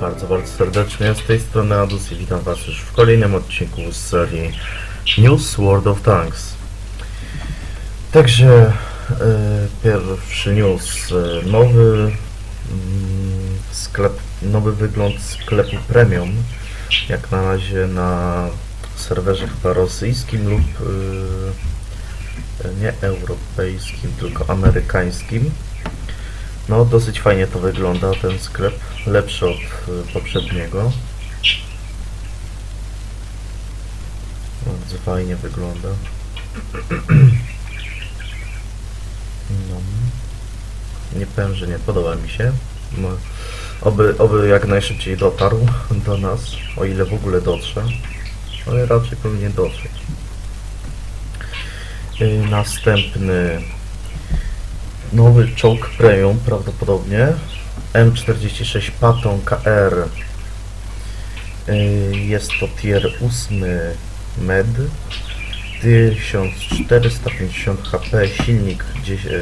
bardzo, bardzo serdecznie. Z tej strony Adus i witam Was już w kolejnym odcinku z serii News World of Tanks. Także e, pierwszy news. E, nowy mm, sklep, nowy wygląd sklepu premium. Jak na razie na serwerze chyba rosyjskim lub e, nie europejskim, tylko amerykańskim. No, dosyć fajnie to wygląda, ten sklep. Lepszy od y, poprzedniego. Bardzo fajnie wygląda. No. Nie powiem, że nie podoba mi się. Oby, oby jak najszybciej dotarł do nas, o ile w ogóle dotrze. Ale raczej powinien dotrzeć. Y, Następny nowy czołg premium prawdopodobnie M46 Patton KR Y, jest to tier 8 med 1450 HP silnik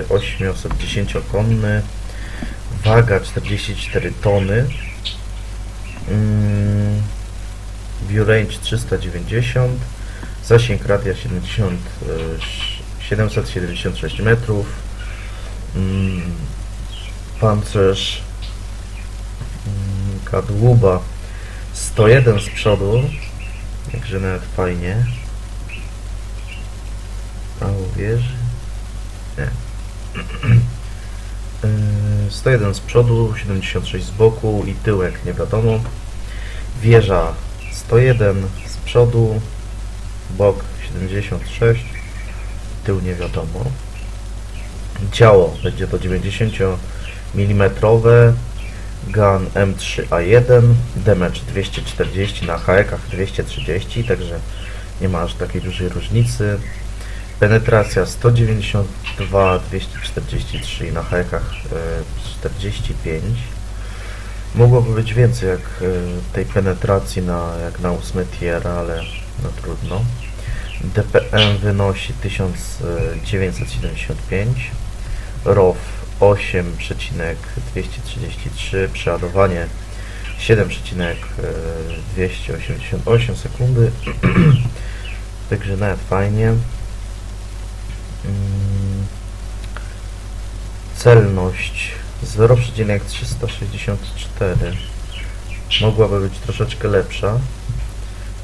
810 konny waga 44 tony mm, view range 390 zasięg radia 70 y, 776 metrów mm, pancerz mm, kadłuba 101 z przodu. Także nawet fajnie. A wieży nie. Yy, 101 z przodu 76 z boku i tyłek nie wiadomo. Wieża 101 z przodu bok 76 tył nie wiadomo. Działo będzie to 90 mm Gun M3A1 Damage 240 na haekach 230 także nie ma aż takiej dużej różnicy. Penetracja 192 243 i na haekach e, 45 Mogłoby być więcej jak e, tej penetracji na, jak na 8 tier, ale no trudno. DPM wynosi 1975 ROW 8,233 przeładowanie 7,288 sekundy. Także nawet fajnie. Mm. celność 0,364 mogłaby być troszeczkę lepsza.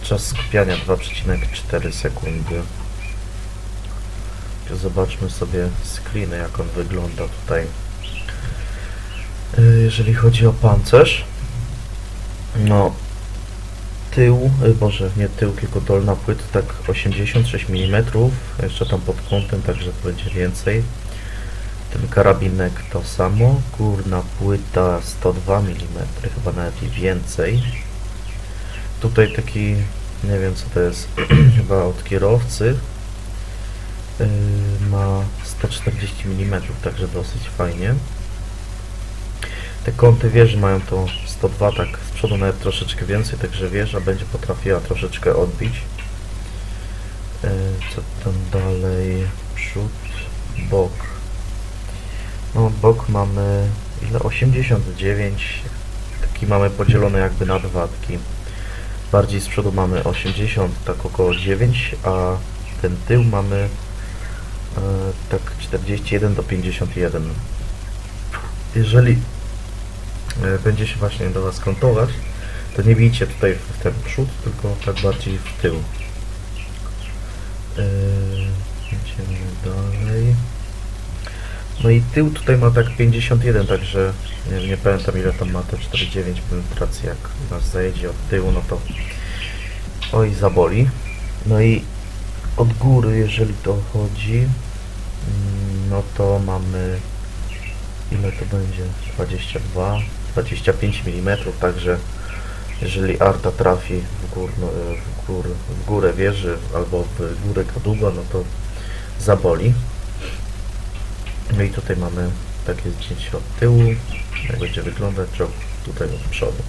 Czas skupiania 2,4 sekundy Zobaczmy sobie screeny, jak on wygląda tutaj. Y, Jeżeli chodzi o pancerz, no tył, y, boże, nie tył, tylko dolna płyta, tak 86 mm, jeszcze tam pod kątem, także to będzie więcej. Ten karabinek to samo, górna płyta 102 mm, chyba nawet i więcej. Tutaj taki, nie wiem co to jest, chyba od kierowcy, Yy, ma 140 mm, także dosyć fajnie. Te kąty wieży mają to 102, tak z przodu nawet troszeczkę więcej, także wieża będzie potrafiła troszeczkę odbić. Yy, Co tam dalej? Przód, bok. No, bok mamy ile? 89. Taki mamy podzielony jakby na dwa. Taki bardziej z przodu mamy 80, tak około 9, a ten tył mamy e, tak 41 do 51. Jeżeli e, będzie się właśnie do Was kątować, to nie bijcie tutaj w ten przód, tylko tak bardziej w tył. E, Idziemy dalej. No i tył tutaj ma tak 51, także nie, nie pamiętam ile tam ma te 49 penetracji, jak nas zajedzie od tyłu, no to oj zaboli. No i od góry, jeżeli to chodzi, no to mamy ile to będzie? 22, 25 mm, także jeżeli arta trafi w, górno, w, gór, w górę wieży albo w górę kadłuba, no to zaboli. No i tutaj mamy takie zdjęcie od tyłu, jak będzie wyglądać czołg tutaj od przodu.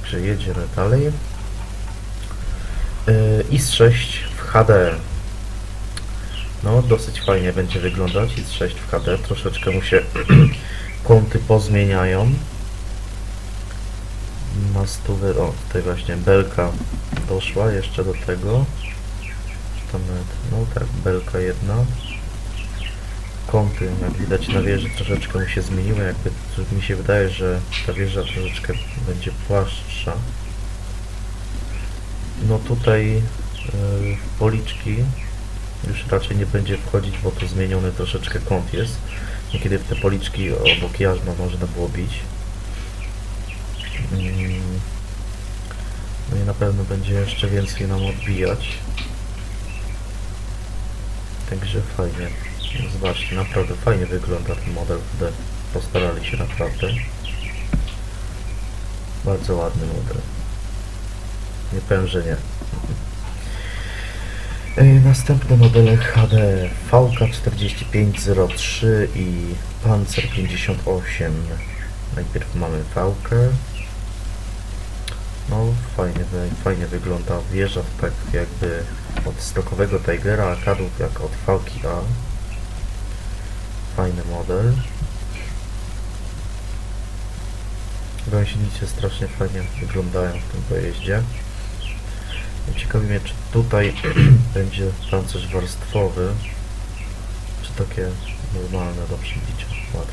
Także jedziemy dalej. Yy, IS-6 w HD. No, dosyć fajnie będzie wyglądać IS-6 w HD. Troszeczkę mu się kąty pozmieniają. Na stówę, o tutaj właśnie belka doszła jeszcze do tego. Tam no tak, belka jedna. Kąty, jak widać na wieży troszeczkę mu się zmieniły, jakby mi się wydaje, że ta wieża troszeczkę będzie płaszcza. No tutaj yy, policzki już raczej nie będzie wchodzić, bo to zmieniony troszeczkę kąt jest. Niekiedy te policzki obok jarzma można było bić. Mm. No i na pewno będzie jeszcze więcej nam odbijać. Także fajnie. Zobaczcie, naprawdę fajnie wygląda ten model. Postarali się naprawdę. Bardzo ładny model. Nie powiem, że nie. E, Następne modele HD VK4503 i Panzer 58. Najpierw mamy VK. No fajnie, fajnie wygląda wieża tak jakby od stokowego Tigera, a kadłub jak od VK A. Fajny model. Gąsienice strasznie fajnie wyglądają w tym pojeździe. Ciekawi mnie, czy tutaj będzie pancerz warstwowy, czy takie normalne do przybicia. Łatwo.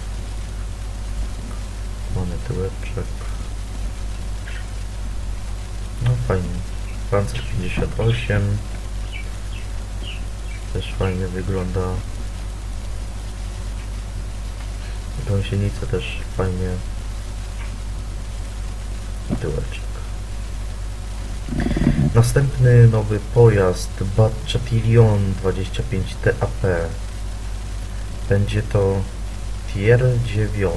Mamy tyłeczek. No fajnie. Pancerz 58. Też fajnie wygląda. Gąsienice też fajnie. Tyłeczek. Następny nowy pojazd Batchapilion 25 TAP. Będzie to tier 9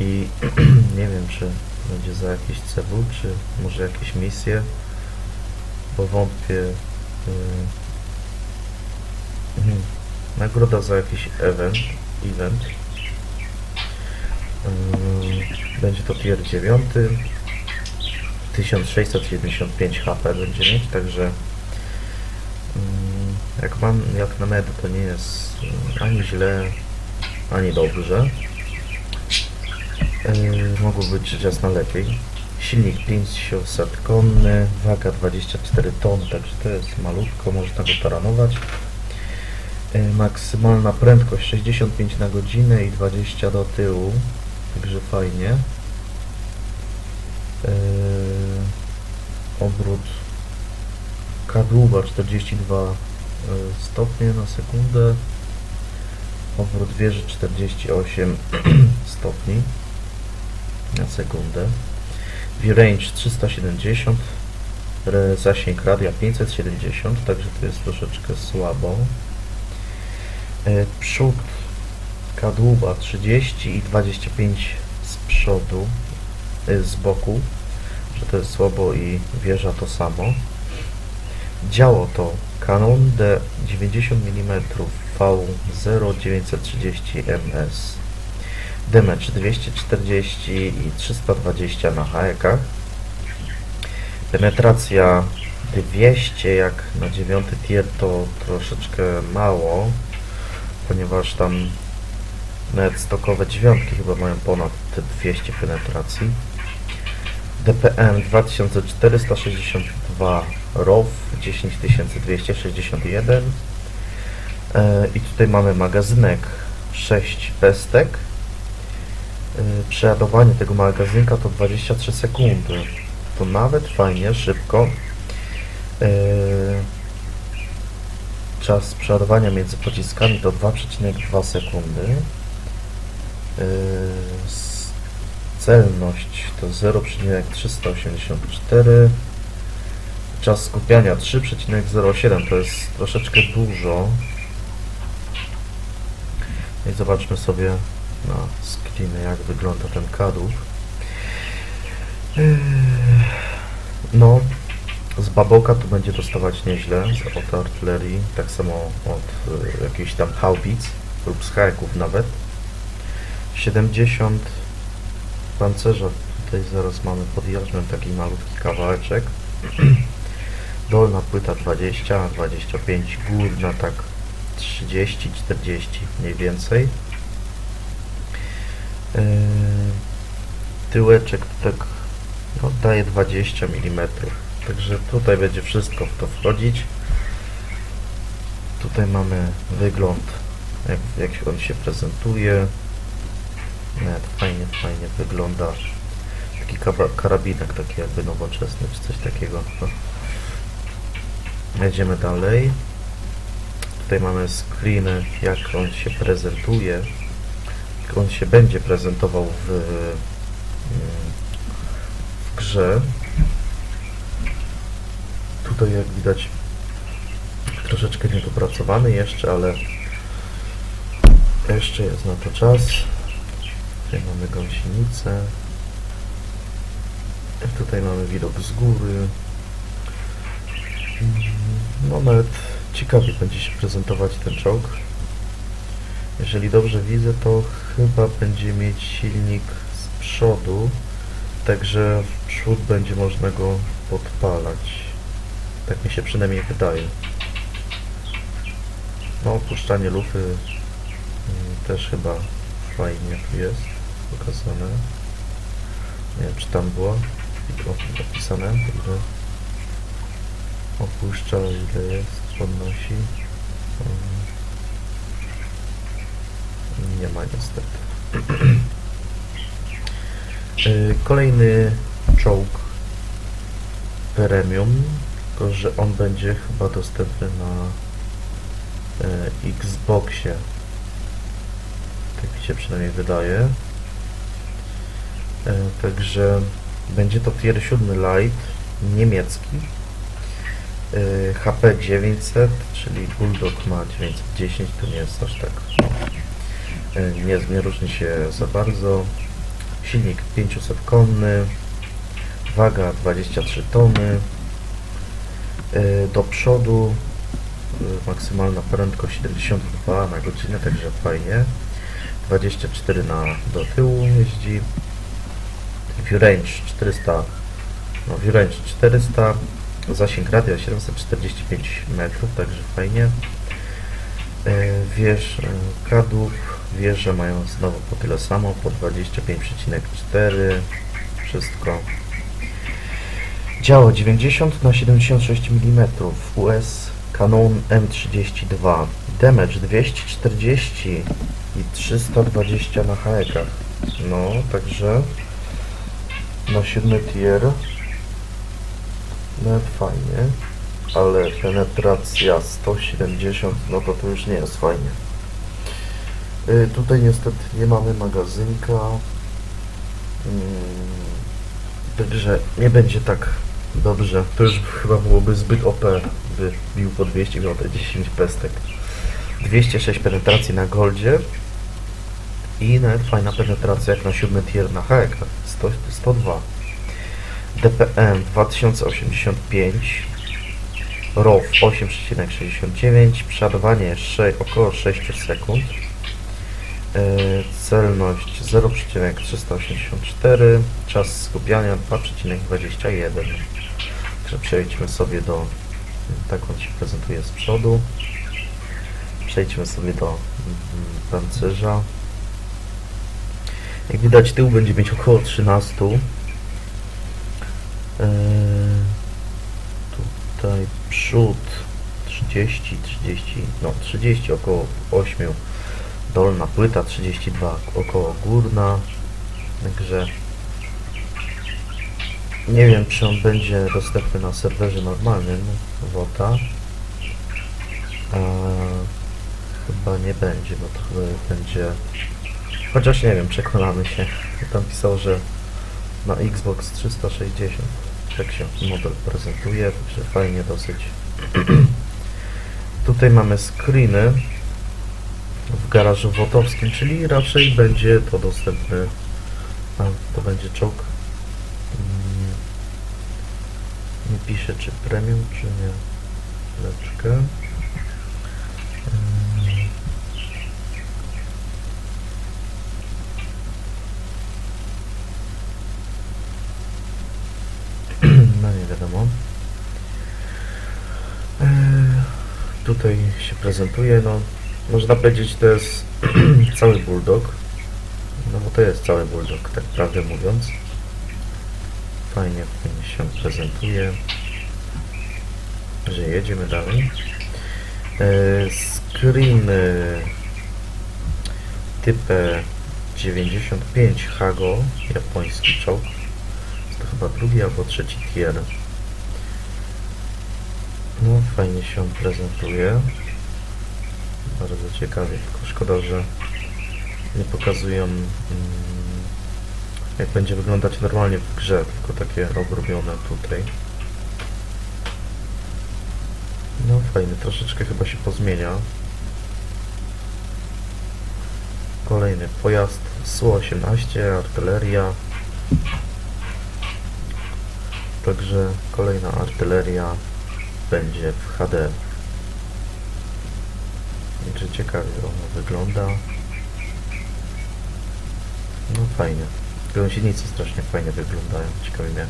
i nie wiem czy będzie za jakiś CW, czy może jakieś misje, bo wątpię. y, mhm. Nagroda za jakiś event. event. Ym, Będzie to tier 9. 1675 HP będzie mieć, także mm, jak mam jak na med to nie jest mm, ani źle, ani dobrze. Yy, mogło być jasna lepiej. Silnik 500 konny, waga 24 ton, także to jest malutko, można go taranować. Yy, maksymalna prędkość 65 na godzinę i 20 do tyłu, także fajnie. Obrót kadłuba 42 yy, stopnie na sekundę. Obrót wieży 48 stopni na sekundę. V-range 370 re- zasięg radia 570 także to jest troszeczkę słabo. Yy, przód kadłuba 30 i 25 z przodu y, z boku, że to jest słabo i wieża to samo. Działo to Canon D 90 mm V0930 ms. Damage 240 i 320 na haekach. Penetracja 200 jak na 9 tier to troszeczkę mało, ponieważ tam nawet stokowe dziewiątki chyba mają ponad te 200 penetracji. DPM 2462 ROW 10261 e, i tutaj mamy magazynek 6 pestek. E, przeładowanie tego magazynka to 23 sekundy. To nawet fajnie, szybko. E, czas przeładowania między pociskami to 2,2 sekundy. Celność to 0,384 czas skupiania 3,07 to jest troszeczkę dużo. I zobaczmy sobie na screenie jak wygląda ten kadłub. Yy, no z baboka tu będzie dostawać nieźle od artylerii tak samo od y, jakichś tam haubic lub z nawet. 70 pancerza. Tutaj zaraz mamy pod jarzmem taki malutki kawałeczek. Dolna płyta 20, 25, górna tak 30, 40 mniej więcej. Yy, tyłeczek tak no, daje 20 mm. Także tutaj będzie wszystko w to wchodzić. Tutaj mamy wygląd, jak, jak on się prezentuje. Nawet fajnie, fajnie wygląda. Taki karabinek, taki jakby nowoczesny, czy coś takiego. No. Jedziemy dalej. Tutaj mamy screeny, jak on się prezentuje. Jak on się będzie prezentował w, w grze. Tutaj jak widać troszeczkę niedopracowany jeszcze, ale jeszcze jest na to czas. Tutaj mamy gąsienicę. Tutaj mamy widok z góry. Mm, No nawet ciekawie będzie się prezentować ten czołg. Jeżeli dobrze widzę, to chyba będzie mieć silnik z przodu, także w przód będzie można go podpalać. Tak mi się przynajmniej wydaje. No, opuszczanie lufy mm, też chyba fajnie tu jest pokazane. Nie wiem, czy tam było opisane, ile opuszcza, ile jest, podnosi. Nie ma niestety. Y, Kolejny czołg premium, tylko że on będzie chyba dostępny na e, Xboxie. Tak mi się przynajmniej wydaje. E, Także będzie to tier 7 Light niemiecki. E, HP 900, czyli Bulldog ma 910, to nie jest aż tak. Nie, nie różni się za bardzo. Silnik 500 konny, waga 23 tony. E, Do przodu maksymalna prędkość 72 na godzinę, także fajnie. 24 na do tyłu jeździ. View range 400, no view range 400, zasięg radia 745 metrów, także fajnie. E, Wież e, kadłub, wieże mają znowu po tyle samo, po 25,4, wszystko. Działo 90 na 76 mm, US Canon M32, damage 240 i 320 na haekach. No, także na siódmy tier nawet fajnie, ale penetracja 170, no to to już nie jest fajnie. Y, tutaj niestety nie mamy magazynka, mm, także nie będzie tak dobrze. To już chyba byłoby zbyt OP, by bił po 200, miał te 10 pestek. 206 penetracji na goldzie i nawet fajna penetracja jak na 7 tier na haekach 100, 102 DPM 2085 ROW 8,69 przeładowanie sze- około 6 sekund. E, celność 0,384 czas skupiania 2,21 Także przejdźmy sobie do tak on się prezentuje z przodu. Przejdźmy sobie do mm, pancerza jak widać tył będzie mieć około 13 Eee, tutaj przód 30, 30, no 30 około 8 dolna płyta 32 około górna. Także nie wiem czy on będzie dostępny na serwerze normalnym WOTA. Eee, chyba nie będzie, bo to chyba będzie chociaż nie wiem, przekonamy się tam pisało, że na Xbox 360 tak się model prezentuje, także fajnie dosyć. Tutaj mamy screeny w garażu wotowskim, czyli raczej będzie to dostępne. A, to będzie czołg. Mm, Nie pisze czy premium, czy nie. Leczkę. Mm. No nie wiadomo. Eee, Tutaj się prezentuje, no można powiedzieć to jest cały bulldog. No bo to jest cały bulldog, tak prawdę mówiąc. Fajnie, fajnie się prezentuje. Że jedziemy dalej. E, screen e, typę 95 Hago, japoński czołg. Chyba drugi albo trzeci tier. No, fajnie się prezentuje. Bardzo ciekawie, tylko szkoda, że nie pokazują mm, jak będzie wyglądać normalnie w grze, tylko takie obrobione tutaj. No fajny, troszeczkę chyba się pozmienia. Kolejny pojazd Su-18, artyleria. Także kolejna artyleria będzie w HD. Także ciekawie ona wygląda. No fajnie. Gąsienice strasznie fajnie wyglądają. Ciekawi mnie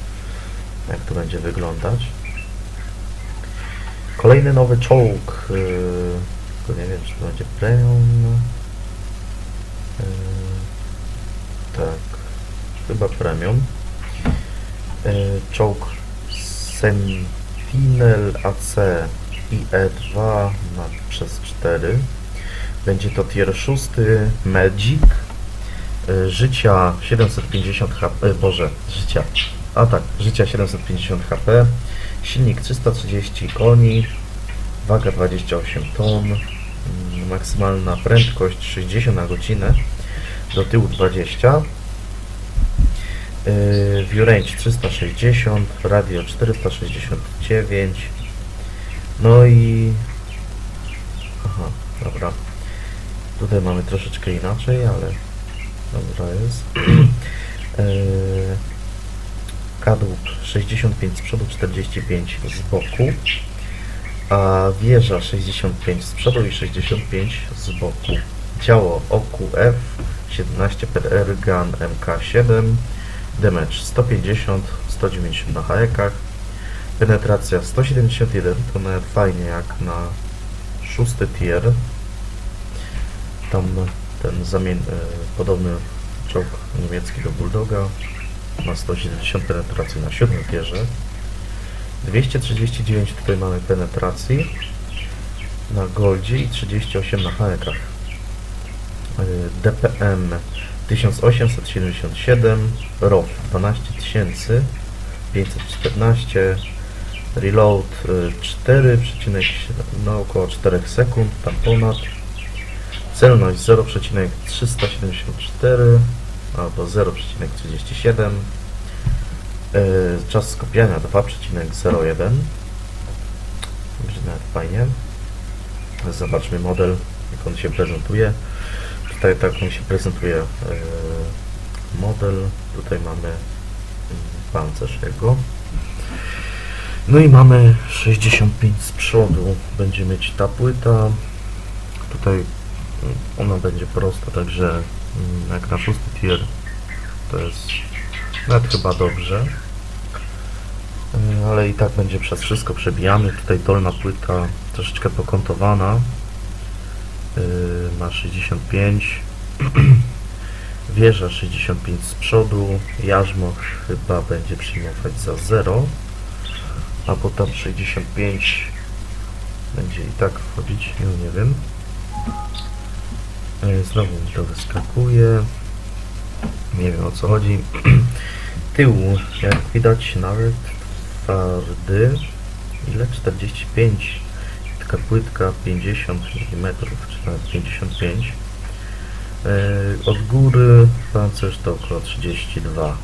jak to będzie wyglądać. Kolejny nowy czołg. Yy, tylko nie wiem czy to będzie premium. Yy, tak. Chyba premium. Yy, czołg Sentinel AC IE2 na przez 4. Będzie to tier 6 Magic. Y, Życia 750 HP, Boże, życia, a tak, życia 750 HP, silnik 330 koni, waga 28 ton, maksymalna prędkość 60 na godzinę, do tyłu 20, yy, view range 360, radio 469, no i... Aha, dobra. Tutaj mamy troszeczkę inaczej, ale Dobra jest. Eee, Kadłub 65 z przodu, 45 z boku. A wieża 65 z przodu i 65 z boku. Działo OQF 17 PDR Gun MK7 Damage 150, 190 na haekach Penetracja 171, to nawet fajnie jak na szósty tier. Tam ten zamien, e, podobny czołg niemiecki do Bulldoga ma 170 penetracji na siódmym tierze. 239 tutaj mamy penetracji na Goldzie i 38 na haekach E, DPM 1877 ROF 12514 Reload e, 4, no około 4 sekund, tam ponad. Celność 0,374 albo 0,37 Yy, Czas skupiania 2,01 Także nawet fajnie. Zobaczmy model jak on się prezentuje Tutaj tak on się prezentuje yy, model Tutaj mamy yy, pancerz jego no i mamy 65 z przodu będzie mieć ta płyta tutaj ona będzie prosta, także mm, jak na szósty tier to jest nawet chyba dobrze. Yy, Ale i tak będzie przez wszystko przebijany. Tutaj dolna płyta troszeczkę pokontowana. Yy, Ma 65. Wieża 65 z przodu. Jarzmo chyba będzie przyjmować za 0. A potem 65 będzie i tak wchodzić, no nie wiem. E, Znowu mi to wyskakuje. Nie wiem o co chodzi. Tył, jak widać, nawet twardy. Ile? 45. Taka płytka 50 mm, czy nawet 55. E, Od góry pancerz to około 32.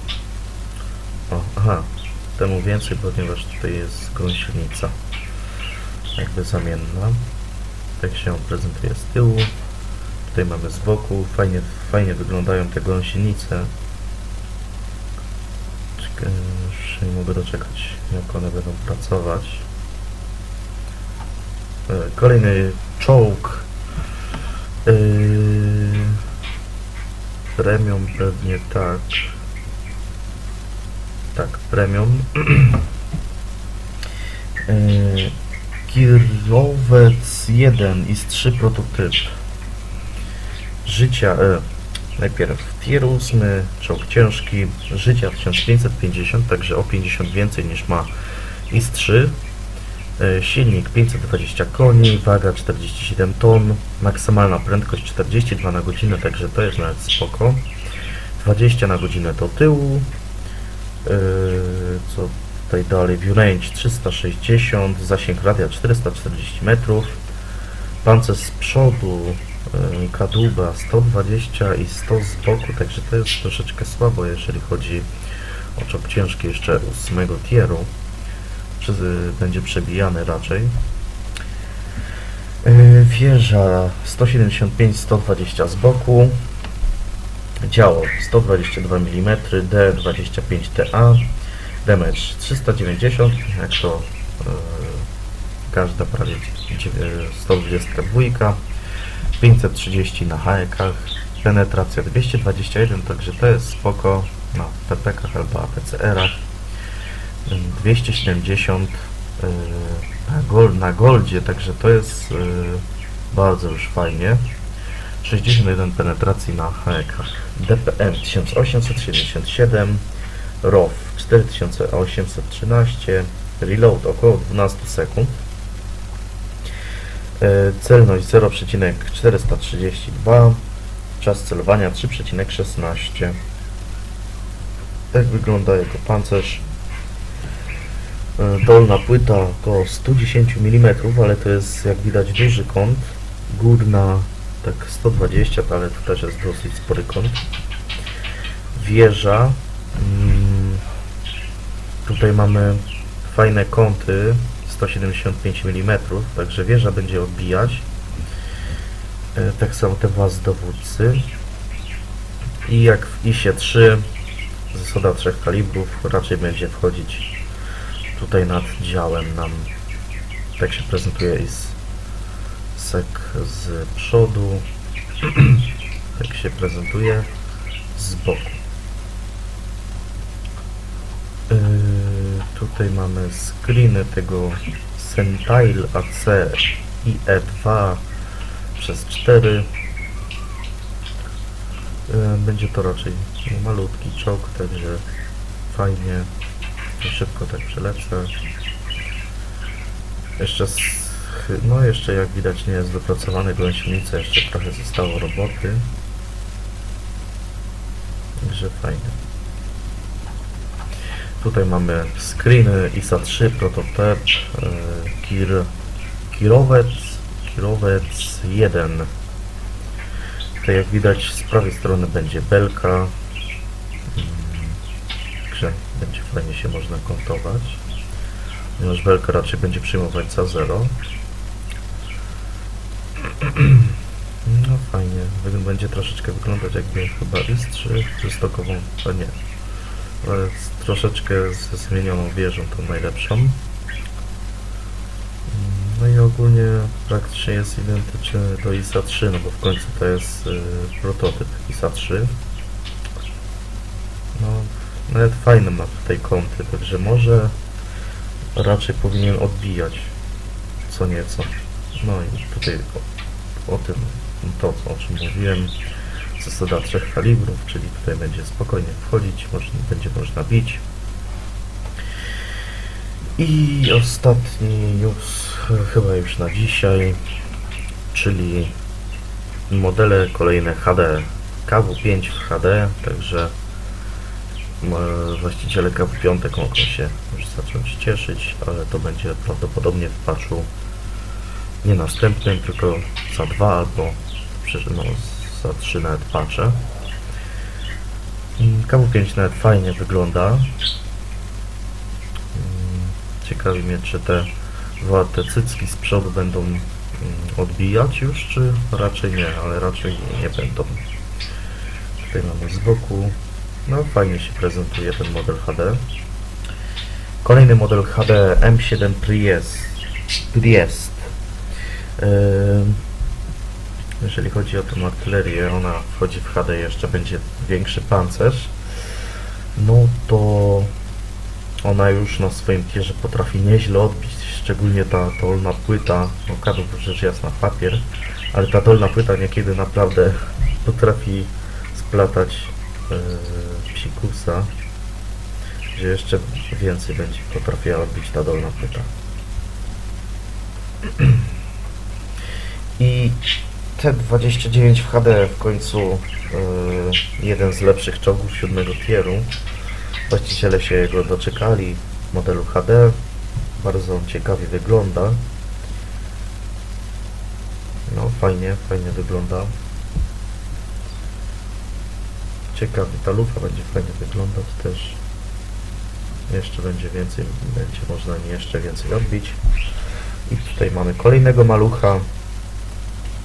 O, aha, temu więcej, ponieważ tutaj jest gąsienica jakby zamienna. Tak się prezentuje z tyłu. Tutaj mamy z boku, fajnie, fajnie wyglądają te gąsienice. Czekaj, już nie mogę doczekać, jak one będą pracować. E, Kolejny czołg. Yy, premium pewnie tak. Tak, premium. Yy, Kirowec 1 i z 3 prototyp życia, e, Najpierw tier 8, czołg ciężki, życia 1550, także o 50 więcej niż ma IS-3. E, Silnik 520 koni, waga 47 ton, maksymalna prędkość 42 na godzinę, także to jest nawet spoko. 20 na godzinę do tyłu. E, Co tutaj dalej? View range 360, zasięg radia 440 metrów. Pancerz z przodu, e, kadłuba 120 i 100 z boku, także to jest troszeczkę słabo, jeżeli chodzi o czołg ciężki jeszcze 8 tieru. Przez, będzie przebijany raczej. E, Wieża 175-120 z boku. Działo 122 mm, D25TA. Damage 390, jak to e, każda prawie dzie- e, 122. 530 na haekach. Penetracja 221, także to jest spoko na PPK albo APCR-ach. 270 yy, na, gol, na goldzie, także to jest yy, bardzo już fajnie. 61 penetracji na haekach. DPM 1877, ROW 4813, reload około 12 sekund. Yy, Celność 0,432, czas celowania 3,16. Tak wygląda jego pancerz. E, Dolna płyta około 110 mm, ale to jest jak widać duży kąt. Górna tak 120, ale to też jest dosyć spory kąt. Wieża. mm, Tutaj mamy fajne kąty 175 mm, także wieża będzie odbijać. E, Tak samo te właz dowódcy. I jak w ISie 3 zasada trzech kalibrów raczej będzie wchodzić tutaj nad działem nam tak się prezentuje i z sek z przodu. Tak się prezentuje z boku. Yy, tutaj mamy screeny tego Sentinel AC IE2 przez 4 yy, będzie to raczej malutki czołg także fajnie szybko tak przelecę. Jeszcze, z, no jeszcze jak widać nie jest wypracowany gąsienica, jeszcze trochę zostało roboty. Także fajnie. Tutaj mamy screeny ISA 3 prototyp e, Kir, Kirowec, Kirowec 1. Tutaj jak widać z prawej strony będzie belka. Także będzie fajnie się można kontować. Ponieważ belka raczej będzie przyjmować za 0. No fajnie. Będzie troszeczkę wyglądać jakby chyba IS-3 ze stokową, a nie. Ale z, troszeczkę ze zmienioną wieżą tą najlepszą. No i ogólnie praktycznie jest identyczny do ISA 3, no bo w końcu to jest y, prototyp ISA 3. Nawet fajne ma tutaj kąty, także może raczej powinien odbijać co nieco. No i tutaj o, o tym, to o czym mówiłem, zasada trzech kalibrów, czyli tutaj będzie spokojnie wchodzić, można, będzie można bić. I ostatni news ch- chyba już na dzisiaj, czyli modele kolejne HD, KW5 w HD, także e, właściciele KW5 mogą się już zacząć cieszyć, ale to będzie prawdopodobnie w patchu nie następnym, tylko za dwa albo no, za trzy nawet patche. Mm, KW5 nawet fajnie wygląda. Mm, Ciekawi mnie, czy te, dwa- te cycki z przodu będą mm, odbijać już, czy raczej nie, ale raczej nie będą. Tutaj mamy z boku. No fajnie się prezentuje ten model HD. Kolejny model HD M7 Priest. Priest. Ym, Jeżeli chodzi o tę artylerię, ona wchodzi w HD, jeszcze będzie większy pancerz. No to ona już na swoim tierze potrafi nieźle odbić, szczególnie ta dolna płyta, no kadłub rzecz jasna papier, ale ta dolna płyta niekiedy naprawdę potrafi wplatać yy, psikusa, że jeszcze więcej będzie potrafiła odbić ta dolna płyta. I T29 w HD w końcu yy, jeden z lepszych czołgów siódmego tieru. Właściciele się jego doczekali modelu HD. Bardzo ciekawie wygląda. No fajnie, fajnie wygląda. Ciekawie, ta lufa będzie fajnie wyglądać też. Jeszcze będzie więcej, będzie można jeszcze więcej odbić. I tutaj mamy kolejnego malucha.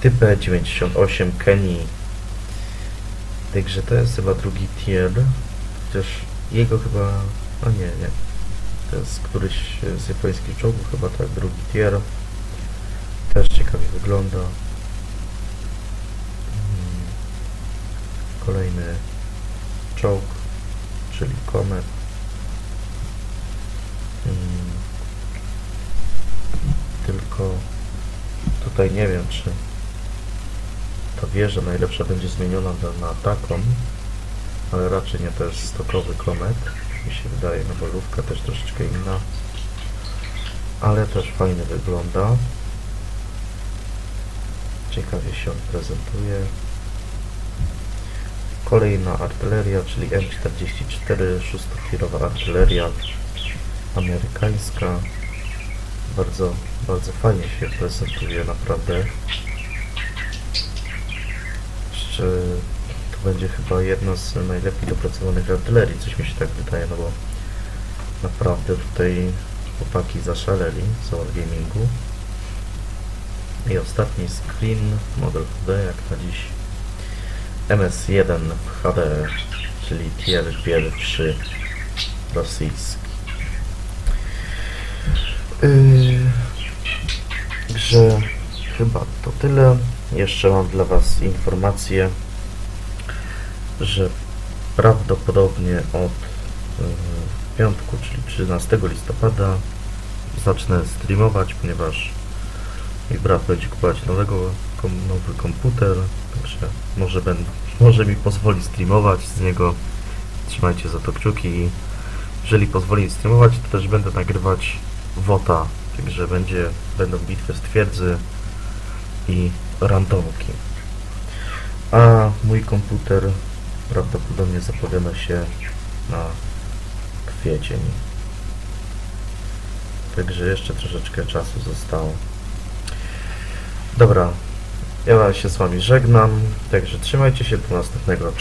Typę 98 Kenny. Także to jest chyba drugi tier. Chociaż jego chyba... A nie, nie. To jest któryś z japońskich czołgów, chyba tak, drugi tier. Też ciekawie wygląda. Mm. Kolejny czołg, czyli Comet. Mm. Tylko tutaj nie wiem, czy ta wieża najlepsza będzie zmieniona na, taką, ale raczej nie to jest stokowy Comet, mi się wydaje, no bo lufka też troszeczkę inna, ale też fajnie wygląda. Ciekawie się on prezentuje. Kolejna artyleria, czyli M44, szóstotirowa artyleria amerykańska. Bardzo, bardzo fajnie się prezentuje, naprawdę. Jeszcze to będzie chyba jedna z najlepiej dopracowanych artylerii, coś mi się tak wydaje, no bo naprawdę tutaj chłopaki zaszaleli z Wargamingu. I ostatni screen, model HD jak na dziś MS1 w HD, czyli tier pierwszy rosyjski. Yy, Także chyba to tyle. Jeszcze mam dla Was informację, że prawdopodobnie od yy, piątku, czyli 13 listopada zacznę streamować, ponieważ mój brat będzie kupować nowego, kom, nowy komputer, także może, będę, może mi pozwoli streamować z niego. Trzymajcie za to kciuki i jeżeli pozwoli streamować, to też będę nagrywać WOTA, także będzie, będą bitwy z twierdzy i randomki. A mój komputer prawdopodobnie zapowiada się na kwiecień. Także jeszcze troszeczkę czasu zostało. Dobra, ja się z Wami żegnam, także trzymajcie się do następnego.